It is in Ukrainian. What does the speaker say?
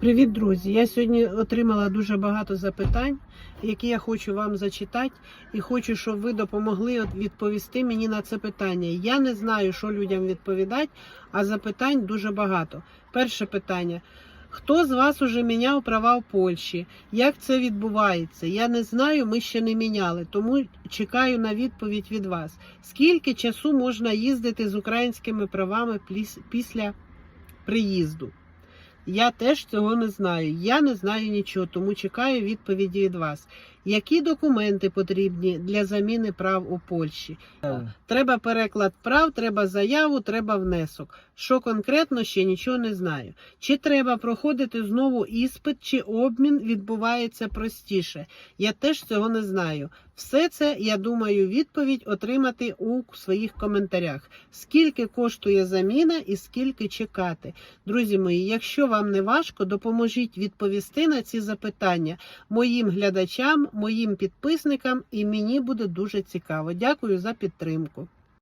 Привіт, друзі! Я сьогодні отримала дуже багато запитань, які я хочу вам зачитати, і хочу, щоб ви допомогли відповісти мені на це питання. Я не знаю, що людям відповідати, а запитань дуже багато. Перше питання. Хто з вас уже міняв права в Польщі? Як це відбувається? Я не знаю, ми ще не міняли, тому чекаю на відповідь від вас. Скільки часу можна їздити з українськими правами після приїзду? Я теж цього не знаю. Я не знаю нічого, тому чекаю відповіді від вас. Які документи потрібні для заміни прав у Польщі? Треба переклад прав, треба заяву, треба внесок. Що конкретно ще нічого не знаю. Чи треба проходити знову іспит, чи обмін відбувається простіше? Я теж цього не знаю. Все це, я думаю, відповідь отримати у своїх коментарях. Скільки коштує заміна і скільки чекати. Друзі мої, якщо вам не важко, допоможіть відповісти на ці запитання моїм глядачам, моїм підписникам, і мені буде дуже цікаво. Дякую за підтримку.